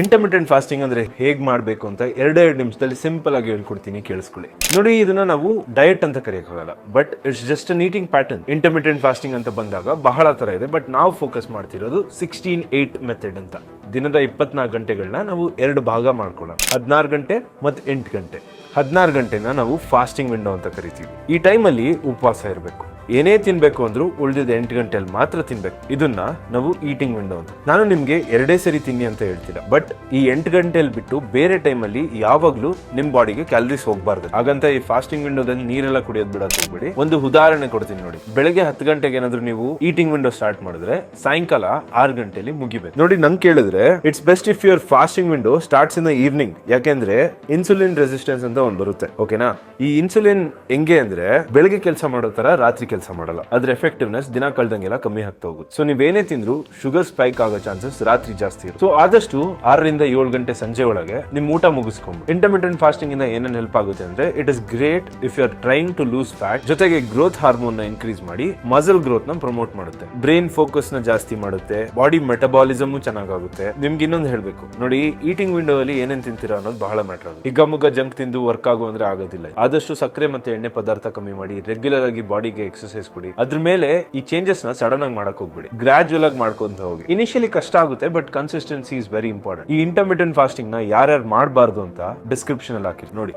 Intermittent fasting ಅಂದ್ರೆ ಹೇಗೆ ಮಾಡಬೇಕು ಅಂತ ಎರಡೆರಡು ನಿಮಿಷದಲ್ಲಿ ಸಿಂಪಲ್ ಆಗಿ ಹೇಳ್ಕೊಡ್ತೀನಿ, ಕೇಳಿಸ್ಕೊಳ್ಳಿ. ನೋಡಿ, ಇದನ್ನ ನಾವು ಡಯಟ್ ಅಂತ ಕರೆಯಕ್ಕಾಗಲ್ಲ but it's just an eating pattern intermittent fasting ಅಂತ ಬಂದಾಗ ಬಹಳ ತರ ಇದೆ ಬಟ್ ನಾವು ಫೋಕಸ್ ಮಾಡ್ತಿರೋದು ಸಿಕ್ಸ್ಟೀನ್ ಏಟ್ ಮೆಥಡ್ ಅಂತ. ದಿನದ ಇಪ್ಪತ್ನಾಲ್ಕು ಗಂಟೆಗಳನ್ನ ನಾವು ಎರಡು ಭಾಗ ಮಾಡ್ಕೊಳ್ಳೋಣ. ಹದಿನಾರು ಗಂಟೆ ಮತ್ತು ಎಂಟು ಗಂಟೆ. ಹದಿನಾರು ಗಂಟೆನ ನಾವು ಫಾಸ್ಟಿಂಗ್ ವಿಂಡೋ ಅಂತ ಕರಿತೀವಿ. ಈ ಟೈಮಲ್ಲಿ ಉಪವಾಸ ಇರಬೇಕು. ಏನೇ ತಿನ್ಬೇಕು ಅಂದ್ರೂ ಉಳಿದಿದ್ದ ಎಂಟು ಗಂಟೆಯಲ್ಲಿ ಮಾತ್ರ ತಿನ್ಬೇಕು. ಇದನ್ನ ನಾವು ಈಟಿಂಗ್ ವಿಂಡೋ ಅಂತ. ನಾನು ನಿಮ್ಗೆ ಎರಡೇ ಸರಿ ತಿನ್ನಿ ಅಂತ ಹೇಳ್ತಿಲ್ಲ. ಬಟ್ ಈ ಎಂಟು ಗಂಟೆಯಲ್ಲಿ ಬಿಟ್ಟು ಬೇರೆ ಟೈಮಲ್ಲಿ ಯಾವಾಗ್ಲೂ ನಿಮ್ ಬಾಡಿಗೆ ಕ್ಯಾಲರೀಸ್ ಹೋಗ್ಬಾರ್ದು. ಹಾಗಂತ ಈ ಫಾಸ್ಟಿಂಗ್ ವಿಂಡೋದಲ್ಲಿ ನೀರೆಲ್ಲ ಕುಡಿಯೋದು ಬಿಡೋದು ಹೋಗ್ಬಿಡಿ. ಒಂದು ಉದಾಹರಣೆ ಕೊಡ್ತೀನಿ ನೋಡಿ. ಬೆಳಗ್ಗೆ ಹತ್ತು ಗಂಟೆಗೆ ಏನಾದ್ರು ನೀವು ಈಟಿಂಗ್ ವಿಂಡೋ ಸ್ಟಾರ್ಟ್ ಮಾಡಿದ್ರೆ ಸಾಯಂಕಾಲ ಆರು ಗಂಟೆಯಲ್ಲಿ ಮುಗಿಬೇಕು. ನೋಡಿ, ನಂಗೆ ಕೇಳಿದ್ರೆ it's best if your fasting window starts in the evening ಯಾಕೆಂದ್ರೆ ಇನ್ಸುಲಿನ್ ರೆಸಿಸ್ಟೆನ್ಸ್ ಅಂತ ಒಂದು ಬರುತ್ತೆ. ಓಕೆನಾ ಈ ಇನ್ಸುಲಿನ್ ಹೆಂಗೆ ಅಂದ್ರೆ ಬೆಳಗ್ಗೆ ಕೆಲಸ ಮಾಡೋ ತರ ರಾತ್ರಿ ಕೆಲಸ ಮಾಡಲ್ಲ. ಅದ್ರ ಎಫೆಕ್ಟಿವ್ನೆಸ್ ದಿನ ಕಳ್ದಂಗೆಲ್ಲ ಕಮ್ಮಿ ಆಗ್ತಾ ಹೋಗುತ್ತೆ. ಸೊ ನೀವೇನೇ ತಿಂದ್ರು ಶುಗರ್ ಸ್ಪೈಕ್ ಆಗೋ ಚಾನ್ಸಸ್ ರಾತ್ರಿ ಜಾಸ್ತಿ ಇರುತ್ತೆ. ಸೊ ಆದಷ್ಟು ಆರರಿಂದ ಏಳು ಗಂಟೆ ಸಂಜೆ ಒಳಗೆ ನಿಮ್ ಊಟ ಮುಗಿಸ್ಕೊಂಡು ಇಂಟರ್ಮೀಡಿಯಂಟ್ ಫಾಸ್ಟಿಂಗ್ ಇಂದ ಏನೇನು ಹೆಲ್ಪ್ ಆಗುತ್ತೆ ಅಂದ್ರೆ it is great if you are trying to lose fat ಜೊತೆಗೆ ಗ್ರೋತ್ ಹಾರ್ಮೋನ್ನ ಇನ್ಕ್ರೀಸ್ ಮಾಡಿ ಮಸಲ್ ಗ್ರೋತ್ನ ಪ್ರಮೋಟ್ ಮಾಡುತ್ತೆ. ಬ್ರೈನ್ ಫೋಕಸ್ನ ಜಾಸ್ತಿ ಮಾಡುತ್ತೆ. ಬಾಡಿ ಮೆಟಬಾಲಿಸಮ್ ಚೆನ್ನಾಗುತ್ತೆ ನಿಮ್ಗೆ ಇನ್ನೊಂದು ಹೇಳ್ಬೇಕು. ನೋಡಿ ಈಟಿಂಗ್ ವಿಂಡೋ ಅಲ್ಲಿ ಏನೇನ್ ತಿಂತೀರಾ ಅನ್ನೋದು ಬಹಳ ಮ್ಯಾಟರ್ ಆಗುತ್ತೆ. ಈಗ ಮುಗ ಜಂಕ್ ತಿಂದು ವರ್ಕ್ ಆಗು ಅಂದ್ರೆ ಆಗೋದಿಲ್ಲ. ಆದಷ್ಟು ಸಕ್ಕರೆ ಮತ್ತೆ ಎಣ್ಣೆ ಪದಾರ್ಥ ಕಮ್ಮಿ ಮಾಡಿ ರೆಗ್ಯುಲರ್ ಆಗಿ ಬಾಡಿಗೆ ಎಕ್ಸರ್ಸೈಸ್ ಕೊಡಿ. ಅದ್ರ ಮೇಲೆ ಈ ಚೇಂಜಸ್ನ ಸಡನ್ ಆಗಿ ಮಾಡಕ್ ಹೋಗ್ಬಿಡಿ. ಗ್ರಾಜುಯಲ್ ಆಗಿ ಮಾಡ್ಕೊಂತ ಹೋಗಿ. ಇನಿಷಿಯಲಿ ಕಷ್ಟ ಆಗುತ್ತೆ but consistency is very important ಈ ಇಂಟರ್ಮಿಟೆಂಟ್ ಫಾಸ್ಟಿಂಗ್ನ ಯಾರ್ಯಾರು ಮಾಡಬಾರ್ದು ಅಂತ ಡಿಸ್ಕ್ರಿಪ್ಷನ್ ಅಲ್ಲಿ ಹಾಕಿರಿ ನೋಡಿ.